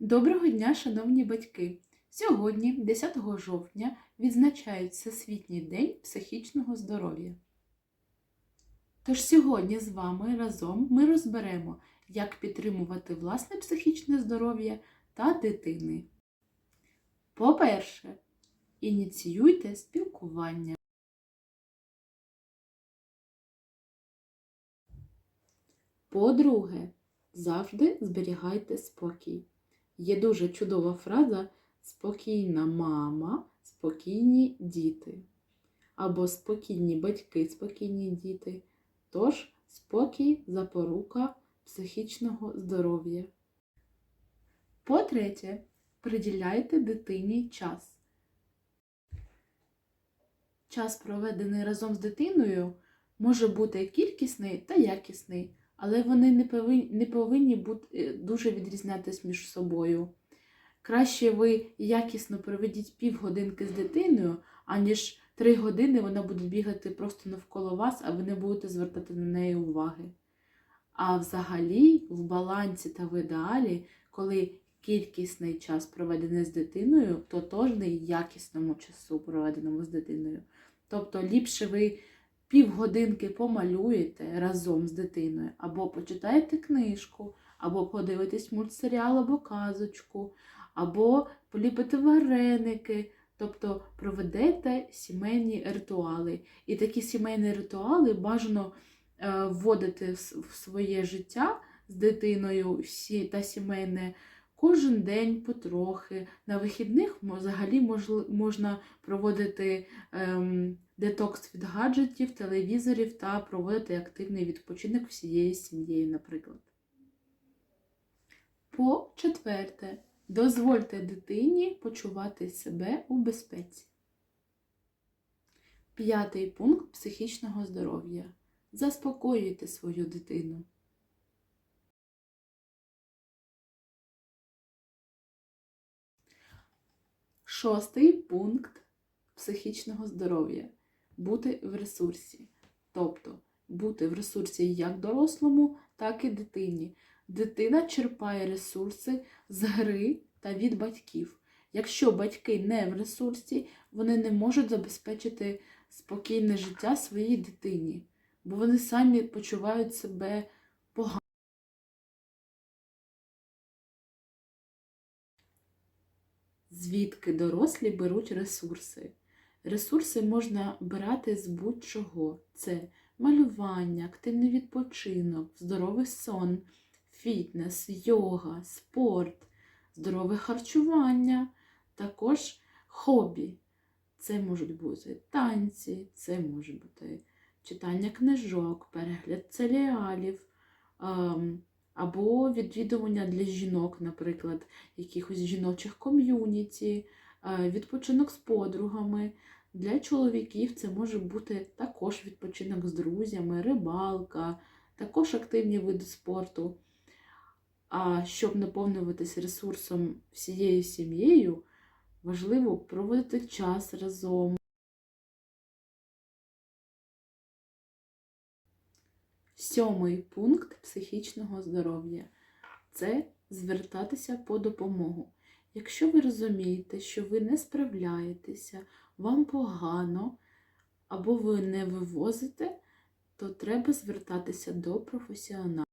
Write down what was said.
Доброго дня, шановні батьки! Сьогодні, 10 жовтня, відзначають Всесвітній день психічного здоров'я. Тож сьогодні з вами разом ми розберемо, як підтримувати власне психічне здоров'я та дитини. По-перше, ініціюйте спілкування. По-друге, завжди зберігайте спокій. Є дуже чудова фраза спокійна мама, спокійні діти. Або спокійні батьки, спокійні діти. Тож спокій запорука психічного здоров'я. По-третє, приділяйте дитині час. Час, проведений разом з дитиною, може бути кількісний та якісний, але вони не повинні, не повинні бути е, дуже відрізнятися між собою. Краще ви якісно проведіть півгодинки з дитиною, аніж три години вона буде бігати просто навколо вас, а ви не будете звертати на неї уваги. А взагалі, в балансі та в ідеалі, коли кількісний час проведений з дитиною, тотожний якісному часу, проведеному з дитиною. Тобто ліпше ви півгодинки помалюєте разом з дитиною, або почитаєте книжку, або подивитесь мультсеріал або казочку, або поліпите вареники, тобто проведете сімейні ритуали. І такі сімейні ритуали бажано е, вводити в своє життя з дитиною всі та сімейне кожен день потрохи. На вихідних взагалі можна проводити ем, детокс від гаджетів, телевізорів та проводити активний відпочинок всією сім'єю, наприклад. По четверте, дозвольте дитині почувати себе у безпеці. П'ятий пункт психічного здоров'я. Заспокоюйте свою дитину. Шостий пункт психічного здоров'я бути в ресурсі. Тобто бути в ресурсі як дорослому, так і дитині. Дитина черпає ресурси з гри та від батьків. Якщо батьки не в ресурсі, вони не можуть забезпечити спокійне життя своїй дитині, бо вони самі почувають себе Звідки дорослі беруть ресурси? Ресурси можна брати з будь-чого. Це малювання, активний відпочинок, здоровий сон, фітнес, йога, спорт, здорове харчування, також хобі. Це можуть бути танці, це може бути читання книжок, перегляд серіалів, ем, або відвідування для жінок, наприклад, якихось жіночих ком'юніті, е, відпочинок з подругами. Для чоловіків це може бути також відпочинок з друзями, рибалка, також активні види спорту. А щоб наповнюватися ресурсом всією сім'єю, важливо проводити час разом. Сьомий пункт психічного здоров'я це звертатися по допомогу. Якщо ви розумієте, що ви не справляєтеся, вам погано або ви не вивозите, то треба звертатися до професіонала.